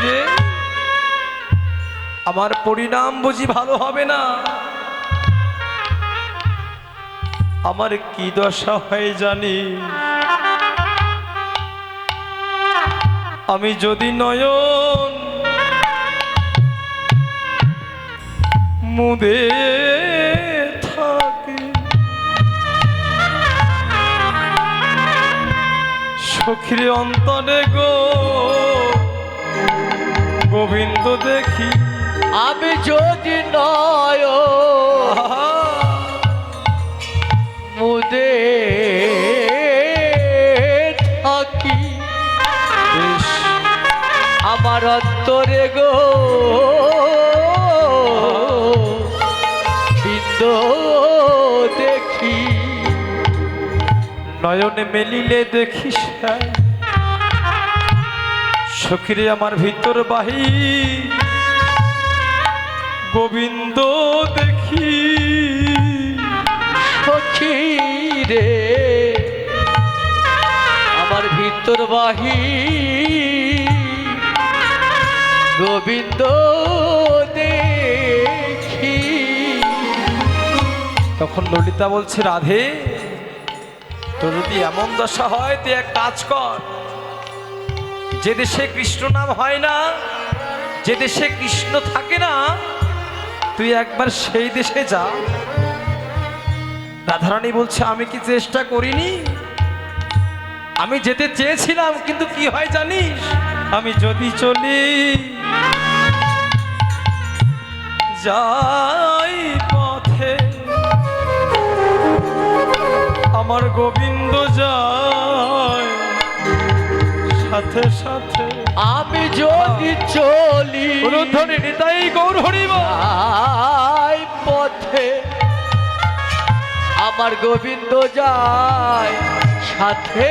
সখিরে আমার পরিণাম বুঝি ভালো হবে না? আমার কি দশা হয় জানি? আমি যদি নয়ন মুদে থাকি, সখীর অন্তরে গো গোবিন্দ দেখি। আমি যদি নয় মুদে থাকি আমার অন্তরে গো বিন্দ দেখি। নয়নে মেলিলে দেখিস সখিরে আমার ভিতর বাহি। গোবিন্দ দেখি। সখী রে আমার ভিতর বাহি। গোবিন্দ দেখি। তখন ললিতা বলছে, রাধে, তোর যদি এমন দশা হয়, তুই এক কাজ কর। যে দেশে কৃষ্ণ নাম হয় না, যে দেশে কৃষ্ণ থাকে না, তুই একবার সেই দেশে যা। রাধারানী বলছে, আমি কি চেষ্টা করিনি? আমি যেতে চেয়েছিলাম, কিন্তু কি হয় জানিস? আমি যদি চলি, যাই পথে। আমার গোবিন্দ যায়। সাথে সাথে আমি যদি চলি উলুধ্বনি নিতাই গৌর হরিব। পথে আমার গোবিন্দ যায় সাথে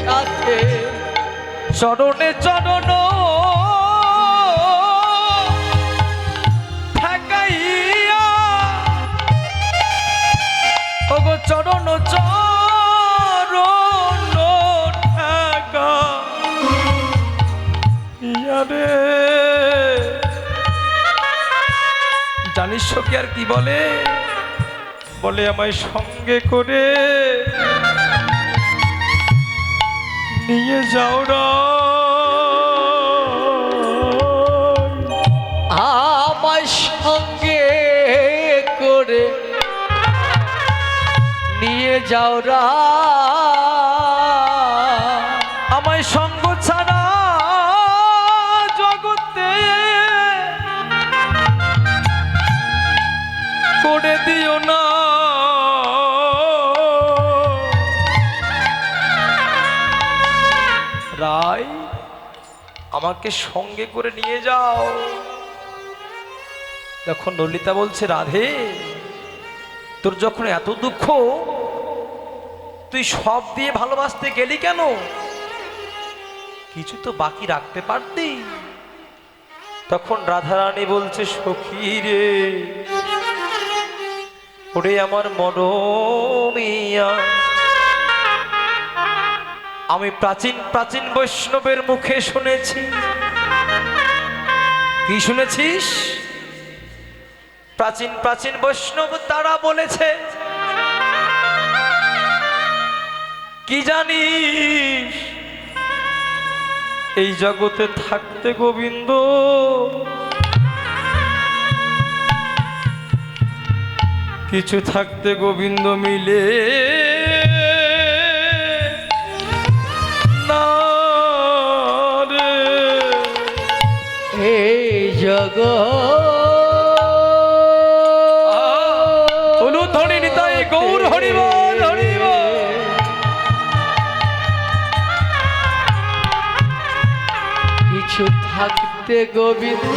সাথে। চরণে চরণ ঠেকাইয়া চরণ চরণ ইয়ারে জানিস কি আর কি বলে? বলে আমায় সঙ্গে করে। নিয়ে যাও রা আমার সঙ্গে করে। নিয়ে রা আমাকে সঙ্গে করে নিয়ে যাও। তখন ললিতা বলছে, রাধে, তোর যখন এত দুঃখ, তুই সব দিয়ে ভালোবাসতে গেলি কেন? কিছু তো বাকি রাখতে পারতি। তখন রাধারানী বলছে, সখী রে, ওরে আমার মরমিয়া আমি প্রাচীন প্রাচীন বৈষ্ণবের মুখে শুনেছি। কি শুনেছিস? প্রাচীন প্রাচীন বৈষ্ণব তারা বলেছে, কি জানিস? এই জগতে থাকতে গোবিন্দ, কিছু থাকতে গোবিন্দ মিলে। জগ উলুধ্বনি নিতাই গৌর হরিবল হরিবল। কিছু থাকতে গোবিন্দ।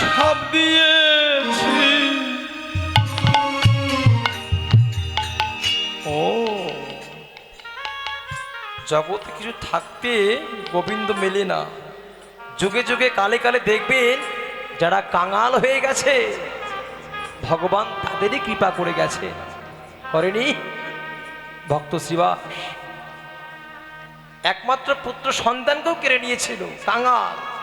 সব দিয়েছি। ও। জগতে কিছু থাকতে গোবিন্দ মেলে না। যুগে যুগে কালে কালে দেখবেন যারা কাঙাল হয়ে গেছে, ভগবান তাদেরই কৃপা করে গেছে। করেনি? ভক্ত শ্রীবাস। একমাত্র পুত্র সন্তানকেও কেড়ে নিয়েছিল, কাঙাল।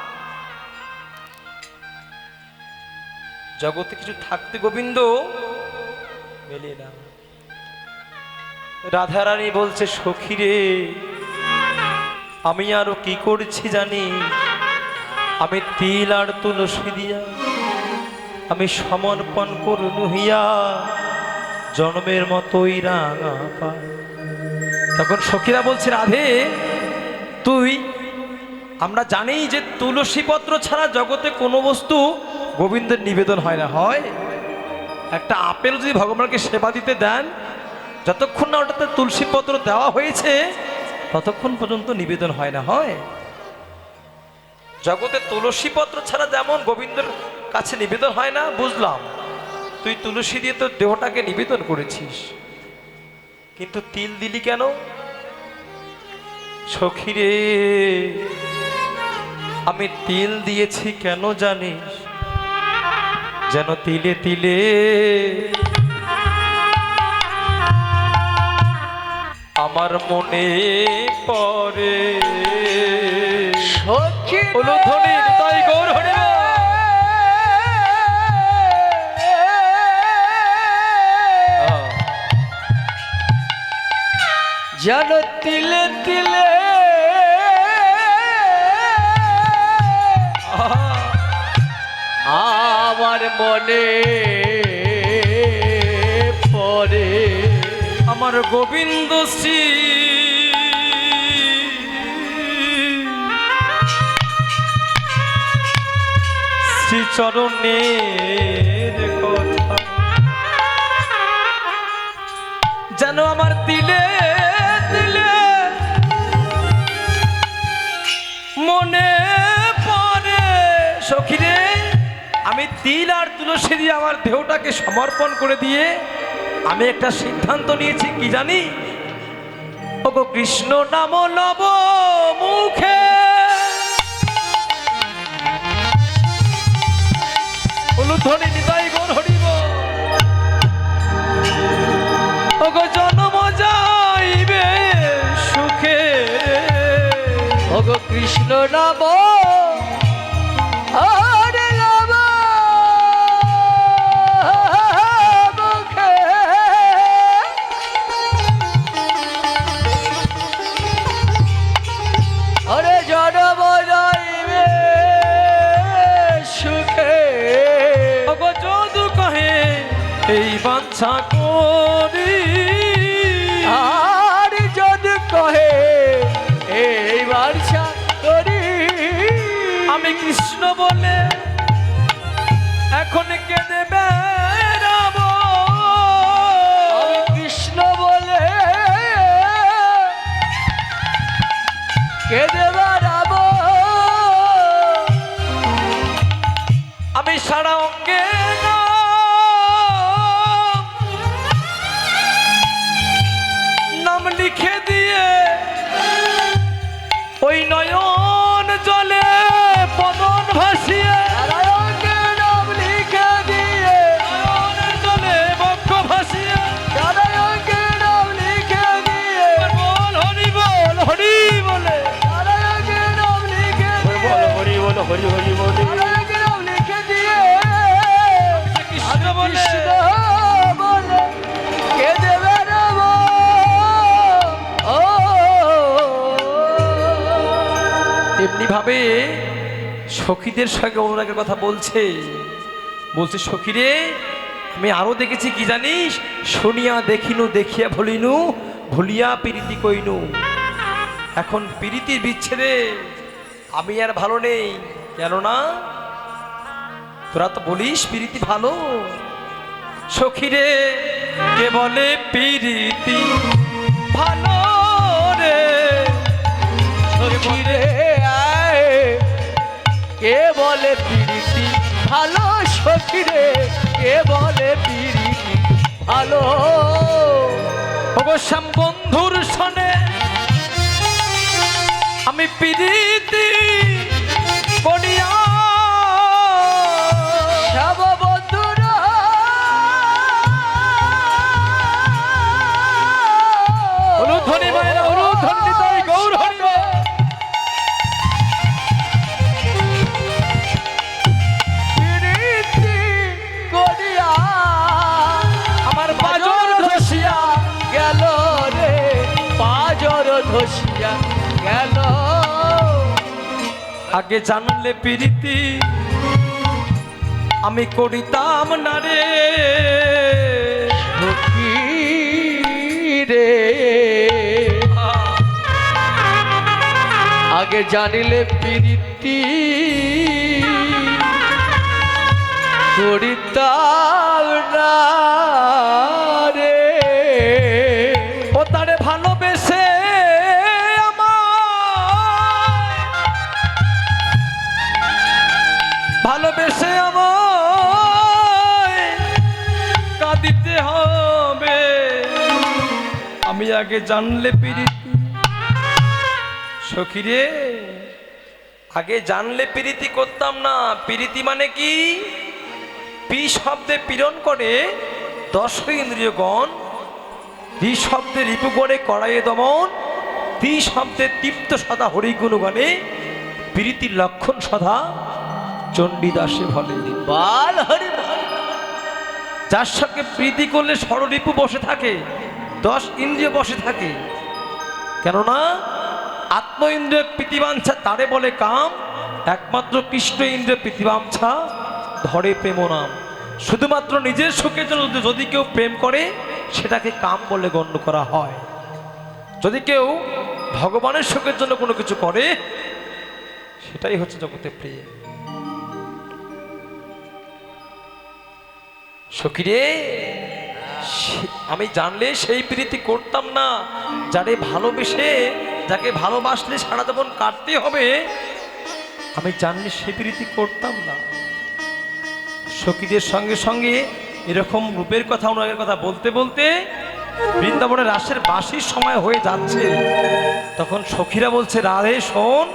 জগতে কিছু থাকতে গোবিন্দ, মেলে না রাধারানী বলছে, সখী রে, আমি আরও কি করছি জানি আমি তিল আর তুলসী দিয়া, আমি সমর্পণ করুন হইয়া জন্মের মতোই রাঙা পায়। তখন সখীরা বলছে, রাধে, তুই, আমরা জানি যে তুলসী পত্র ছাড়া জগতে কোনো বস্তু গোবিন্দের নিবেদন হয় না, হয় একটা আপেল যদি ভগবানকে সেবা দিতে দেন, যতক্ষণ না ওটাতে তুলসী পত্র দেওয়া হয়েছে, ততক্ষণ পর্যন্ত নিবেদন হয় না, হয়। জগতে তুলসী পত্র ছাড়া যেমন গোবিন্দের কাছে নিবেদন হয় না, বুঝলাম। তুই তুলসী দিয়ে তোর দেহটাকে নিবেদন করেছিস। কিন্তু তিল দিলি কেন? সখী রে, আমি তিল দিয়েছি কেন জানিস? যেন তিলে তিলে। আমার মনে ধ্বনি তাই গৌর হরি যেন তিলে তিলে। আহা, আমার মনে পড়ে। আমার গোবিন্দ শ্রী। শ্রীচরণের কথা। যেন আমার তিলে আমি তিল আর তুলসী দিয়ে আমার দেহটাকে সমর্পণ করে দিয়ে আমি একটা সিদ্ধান্ত নিয়েছি, কি জানি? ওগো কৃষ্ণ নাম নব মুখে। উলুধ্বনি নিতাই ওগো জন্ম যাইবে সুখে। ওগো কৃষ্ণ নাম। বাঞ্ছা করি। আর যদি কহে এইবার করি। আমি কৃষ্ণ বলে এখন কেঁদে বেড়াব সখীদের সঙ্গে অনুরাগের কথা বলছে। বলছে, সখীরে, আমি আরও দেখেছি কি জানিস? শুনিয়া দেখিনু, দেখিয়া ভুলিনু, ভুলিয়া প্রীতি কইনু। এখন প্রীতির বিচ্ছেদে আমি আর ভালো নেই, কেননা তোরা তো বলিস প্রীতি ভালো। সখীরে, কে বলে প্রীতি ভালো রে? সখীরে কে বলে পিড়িতি ভালো সখিরে কে বলে পিড়িতি ভালো। অবশ্যাম বন্ধুর সনে আমি প্রীতি গেল আগে জানলে প্রীতি আমি করিতাম না রে। রে। আগে জানিলে প্রীতি করিতাম না। আগে জানলে প্রীতি সখীরে আগে জানলে প্রীতি করতাম না। প্রীতি মানে কি? পি শব্দে পীড়ন করে দশ ইন্দ্রিয়গণ রি শব্দে রিপু করে কড়াইয়ে দমন তি শব্দে তৃপ্ত সদা হরিগুণগণে প্রীতির লক্ষণ সদা চণ্ডীদাসে বলে বাল হরি। যার সঙ্গে প্রীতি করলে ষড়রিপু বসে থাকে দশ ইন্দ্রিয় বসে থাকে। কেননা আত্ম ইন্দ্রিয় প্রীতিবাঞ্ছা তারে বলে কাম, একমাত্র কৃষ্ণ ইন্দ্রিয় প্রীতিবাঞ্ছা ধরে প্রেম নাম। শুধুমাত্র নিজের সুখের জন্য যদি- কেউ প্রেম করে, সেটাকে কাম বলে গণ্য করা হয়। যদি কেউ ভগবানের সুখের জন্য কোনো কিছু করে, সেটাই হচ্ছে জগতে প্রেম। সখিরে আমি জানলে সেই প্রীতি করতাম না। যারে ভালোবেসে, যাকে ভালোবাসলে সারা জীবন কাটতে হবে, আমি জানলে সেই প্রীতি করতাম না। সখীদের সঙ্গে সঙ্গে এরকম রূপের কথা, অনুরাগের কথা বলতে বলতে বৃন্দাবনের রাসের বাসির সময় হয়ে যাচ্ছে। তখন সখীরা বলছে, রাধে, শোন,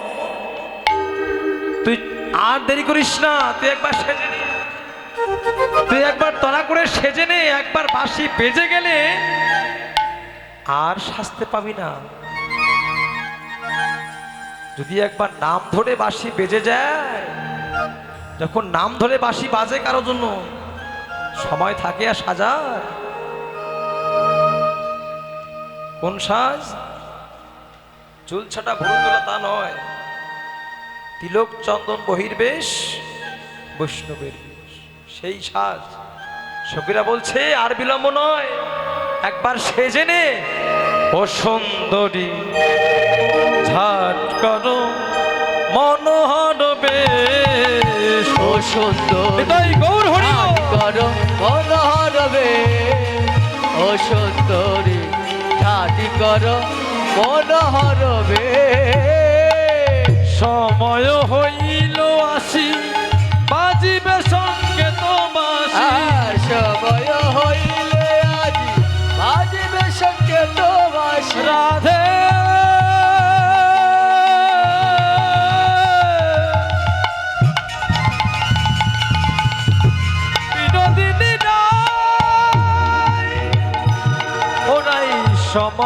তুই আর দেরি করিস না, তুই একবার সেজে। তুই একবার তড়া করে সেজে নে, একবার বাসি বেজে গেলে আর শাস্তে পাবি না। যদি একবার নাম ধরে বাসি বেজে যায়, যখন নাম ধরে বাসি বাজে কারোর জন্য, সময় থাকে আর সাজার। কোন সাজ? চুল ছাটা ভুল তোলা তা নয়। তিলক চন্দন বহির্বেশ বৈষ্ণবের। বেশ। সেই সাজ। সখীরা বলছে আর বিলম্ব নয় একবার সেজে নে ও সুন্দরী। ঝাট করো মনোহর বেশ ও সুন্দর। গৌর হরি। করো মনোহরবে ও সুন্দরী। ঠাটি করো মনোহরবে সময় হইল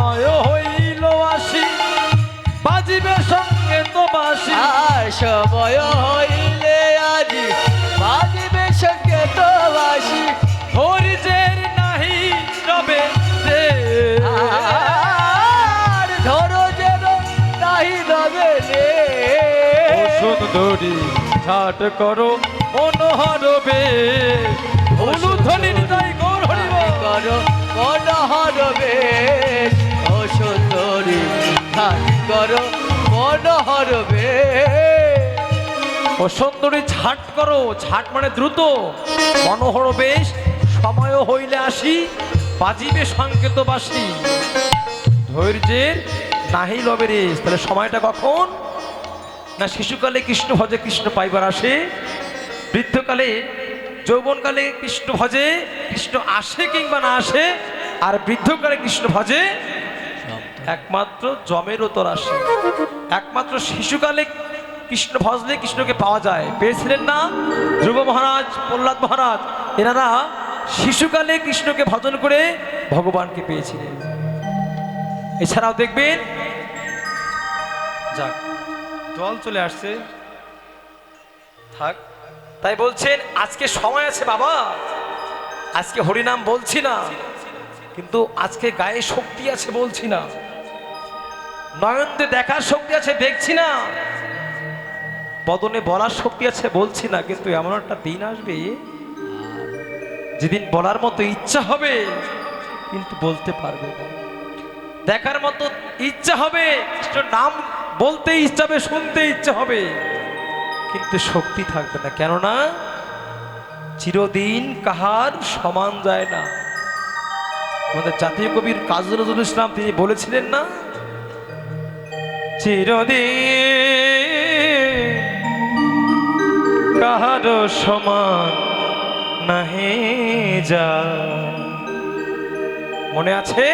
সময় হইল আসি বাজিবে সঙ্গে তো বাসি সময় হইলে আজি বাজিবে সংকেত বাসি ধৈর্যের নাহি রবে যে। আর ধরো যেন নাহি রবে রে সুন্দরী ঝাট করো মনোহর বেশ হলুদ ধ্বনি হৃদয় গৌর হরিব। করো সুন্দরী করো মনোহরবে ও সুন্দরী, ঝাট করো, ঝাট মানে দ্রুত। মনোহর বেশ সময় হইলে আসি, বাজিবে সংকেত বাসি। ধৈর্যের নাহি লবে রে, তাহলে সময়টা কখন? না শিশুকালে কৃষ্ণ ভজে কৃষ্ণ পাইবার আসে, বৃদ্ধকালে, যৌবনকালে কৃষ্ণ ভজে কৃষ্ণ আসে কিংবা না আসে, আর বৃদ্ধকালে কৃষ্ণ ভজে একমাত্র জমের উত্তর আসে। একমাত্র শিশুকালে কৃষ্ণ ভজলে কৃষ্ণকে পাওয়া যায়। পেয়েছিলেন না? ধ্রুব মহারাজ, প্রহ্লাদ মহারাজ, এনারা শিশুকালে কৃষ্ণকে ভজন করে ভগবানকে পেয়েছিলেন। এছাড়াও দেখবেন, যাক, জল চলে আসছে। থাক, তাই বলছেন, আজকে সময় আছে বাবা। আজকে হরিনাম বলছি না। কিন্তু আজকে গায়ে শক্তি আছে বলছি না। নয়নতে দেখার শক্তি আছে, দেখছি না। বদনে বলার শক্তি আছে, বলছি না, কিন্তু এমন একটা দিন আসবে, যেদিন বলার মতো ইচ্ছা হবে, কিন্তু বলতে পারবে না। দেখার মতো ইচ্ছা হবে নাম বলতে ইচ্ছা হবে শুনতে ইচ্ছা হবে, কিন্তু শক্তি থাকবে না। কেননা, চিরদিন কাহার সমান যায় না। আমাদের জাতীয় কবির কাজী নজরুল ইসলাম তিনি বলেছিলেন না চিরদিন সমান নাহি যা। মনে আছে?